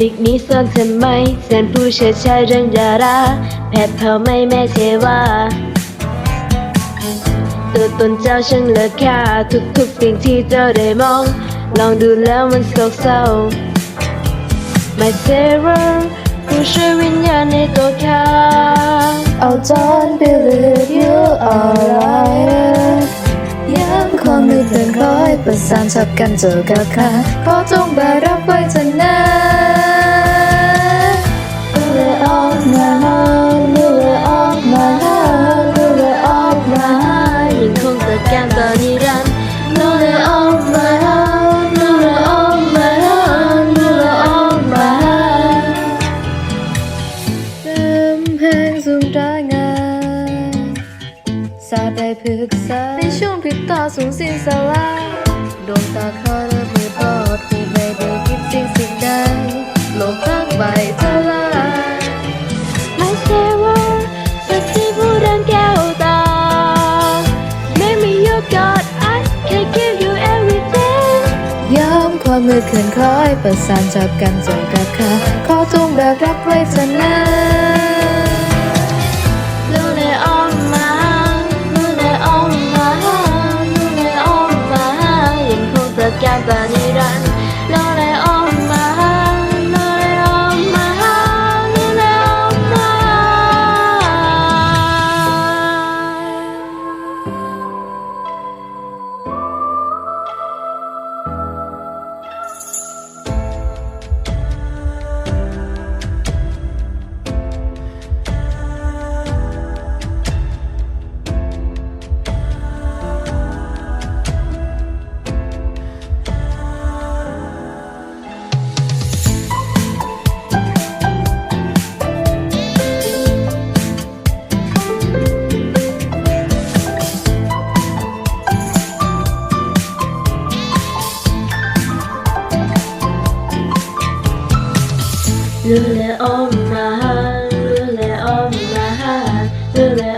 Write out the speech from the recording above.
ลิกนี้ซ่อนทำไมแสนผู้เชี่ยวชาญเรื่องดาราแพทย์เผาไม่แม่เทวาตัวตนเจ้าช่างเลือค่าทุกๆสิ่งที่เจ้าได้มอง ลองดูแล้วมันโศกเศร้า My terror ผู้ช่วยวิญญาณในตัวข้า Oh don't believe you are liar ย้ำความนึกเตือนคอยประสานชับกันเจอกับข้าขอจงแบกรับไว้เถอะน งสูงางานสาดได้พึกษาในช่วงพริบตาสูงสิ้นสลายดวงตาข้าเริ่มมืดบอดผู้ไม่ได้คิดสิ่งสิ่งใดโลกทั้งใบทลาย My terror สักที่ผู้ดินแก้วตา Make me your god I can give you everything ย้ำความมืดเขินคล้อยประสานจับกันจอกับข้าขอจงแบกรับไว้เถอะนะ รู้เลยอมมาหารู้เลยอมมาหารู้เลย